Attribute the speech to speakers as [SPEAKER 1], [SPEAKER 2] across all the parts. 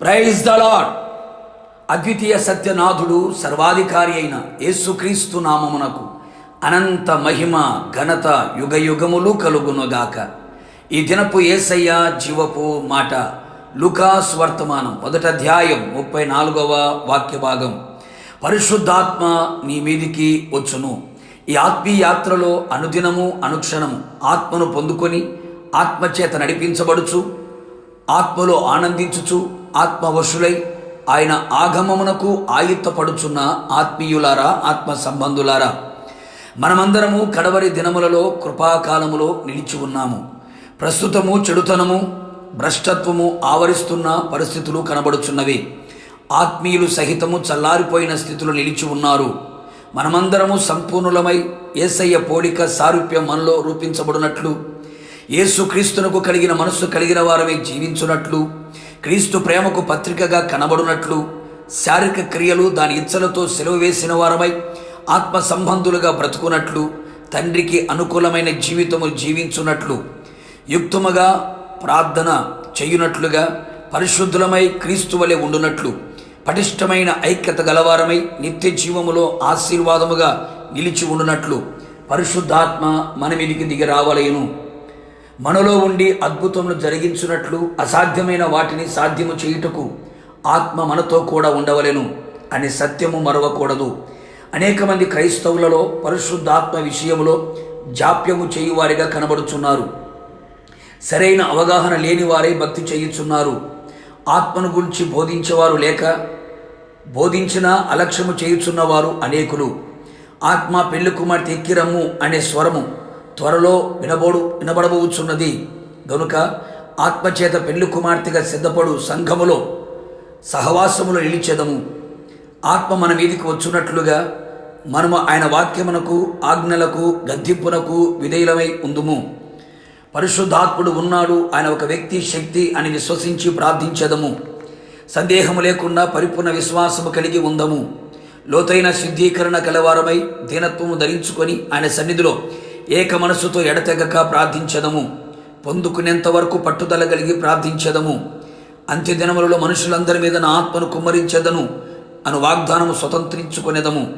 [SPEAKER 1] Praise the lord అద్వితీయ సత్యనాథుడు సర్వాధికారి అయిన యేసుక్రీస్తు నామమునకు అనంత మహిమ ఘనత యుగయుగములు కలుగునుగాక. ఈ దినపు ఏసయ్య జీవపు మాట లుకాస్ వర్తమానం మొదట అధ్యాయం ముప్పై నాలుగవ వాక్య భాగం. పరిశుద్ధాత్మ నీ మీదికి వచ్చును. ఈ ఆత్మీయాత్రలో అనుదినము అనుక్షణము ఆత్మను పొందుకొని ఆత్మచేత నడిపించబడుచు ఆత్మలో ఆనందించుచు ఆత్మవశులై ఆయన ఆగమమునకు ఆయుత్తపడుచున్న ఆత్మీయులారా ఆత్మ సంబంధులారా మనమందరము కడవరి దినములలో కృపాకాలములో నిలిచి ఉన్నాము. ప్రస్తుతము చెడుతనము భ్రష్టత్వము ఆవరిస్తున్న పరిస్థితులు కనబడుచున్నవి. ఆత్మీయులు సహితము చల్లారిపోయిన స్థితిలో నిలిచి ఉన్నారు. మనమందరము సంపూర్ణులమై ఏసయ్య పోలిక సారూప్యం మనలో రూపించబడినట్లు ఏసుక్రీస్తునకు కలిగిన మనస్సు కలిగిన వారమే జీవించున్నట్లు క్రీస్తు ప్రేమకు పత్రికగా కనబడునట్లు శారీరక క్రియలు దాని ఇచ్చలతో సెలవు వేసిన వారమై ఆత్మ సంబంధులుగా బ్రతుకున్నట్లు తండ్రికి అనుకూలమైన జీవితము జీవించున్నట్లు యుక్తముగా ప్రార్థన చేయునట్లుగా పరిశుద్ధులమై క్రీస్తు వలె ఉండునట్లు పటిష్టమైన ఐక్యత గలవారమై నిత్య జీవములో ఆశీర్వాదముగా నిలిచి ఉండునట్లు పరిశుద్ధాత్మ మన దిగి రావలేను. మనలో ఉండి అద్భుతములు జరిగించున్నట్లు అసాధ్యమైన వాటిని సాధ్యము చేయుటకు ఆత్మ మనతో కూడా ఉండవలెను అనే సత్యము మరవకూడదు. అనేక మంది క్రైస్తవులలో పరిశుద్ధాత్మ విషయంలో జాప్యము చేయువారిగా కనబడుచున్నారు. సరైన అవగాహన లేని వారే భక్తి చేయుచున్నారు. ఆత్మను గురించి బోధించేవారు లేక బోధించినా అలక్ష్యము చేయుచున్నవారు అనేకులు. ఆత్మ పెళ్ళి కుమార్తె ఎక్కిరమ్ము అనే స్వరము త్వరలో వినబోడు వినబడబోచున్నది. గనుక ఆత్మచేత పెళ్ళి కుమార్తెగా సిద్ధపడు సంఘములో సహవాసములో నిలిచేదము. ఆత్మ మన మీదికి వచ్చున్నట్లుగా మనము ఆయన వాక్యమునకు ఆజ్ఞలకు గద్దింపునకు విధేయులమై ఉందుము. పరిశుద్ధాత్ముడు ఉన్నాడు ఆయన ఒక వ్యక్తి శక్తి అని విశ్వసించి ప్రార్థించదము. సందేహము లేకుండా పరిపూర్ణ విశ్వాసము కలిగి ఉందము. లోతైన శుద్ధీకరణ కలవారమై దీనత్వము ధరించుకొని ఆయన సన్నిధిలో ఏక మనస్సుతో ఎడతెగక ప్రార్థించదము. పొందుకునేంత వరకు పట్టుదల కలిగి ప్రార్థించదము. అంత్యదినములలో మనుషులందరి మీద నా ఆత్మను కుమ్మరించదను అను వాగ్దానము స్వతంత్రించుకునేదము.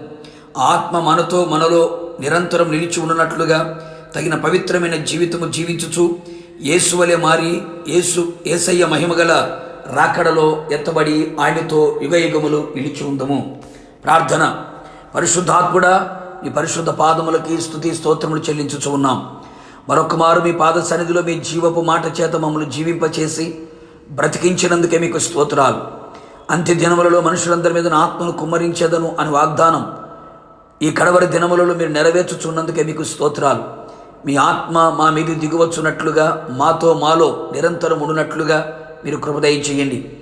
[SPEAKER 1] ఆత్మ మనతో మనలో నిరంతరం నిలిచి ఉన్నట్లుగా తగిన పవిత్రమైన జీవితము జీవించుచు యేసువలే మారి యేసు ఏసయ్య మహిమగల రాకడలో ఎత్తబడి ఆయనతో యుగయుగములు నిలిచి ఉందము. ప్రార్థన. పరిశుద్ధాత్ముడా మీ పరిశుద్ధ పాదములకి స్థుతి స్తోత్రములు చెల్లించుచు ఉన్నాం. మరొకమారు మీ పాద సన్నిధిలో మీ జీవపు మాట చేత మమ్మల్ని జీవింపచేసి బ్రతికించినందుకే మీకు స్తోత్రాలు. అంత్య దినములలో మనుషులందరి మీద ఆత్మను కుమ్మరించేదను అని వాగ్దానం ఈ కడవరి దినములలో మీరు నెరవేర్చుచున్నందుకే మీకు స్తోత్రాలు. మీ ఆత్మ మా మీద దిగువచ్చున్నట్లుగా మాతో మాలో నిరంతరం ఉండునట్లుగా మీరు కృపదయ చేయండి.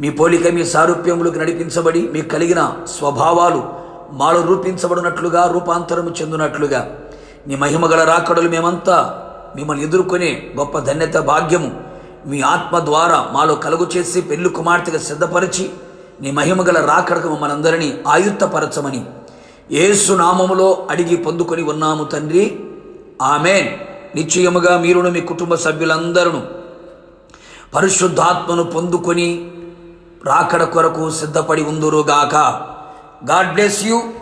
[SPEAKER 1] మీ పోలిక మీ సారూప్యములకు నడిపించబడి మీకు కలిగిన స్వభావాలు మాలో రూపించబడినట్లుగా రూపాంతరము చెందినట్లుగా. నీ మహిమగల రాకడలు మేమంతా మిమ్మల్ని ఎదుర్కొనే గొప్ప ధన్యత భాగ్యము మీ ఆత్మ ద్వారా మాలో కలుగు చేసి పెళ్ళి కుమార్తెగా సిద్ధపరిచి నీ మహిమగల రాకడకు మమ్మల్ని అందరినీ ఆయుత్తపరచమని ఏసు నామములో అడిగి పొందుకొని ఉన్నాము తండ్రి. ఆమెన్. నిశ్చయముగా మీరును మీ కుటుంబ సభ్యులందరూ పరిశుద్ధాత్మను పొందుకొని రాకడ కొరకు సిద్ధపడి ఉందురుగాక. God bless you.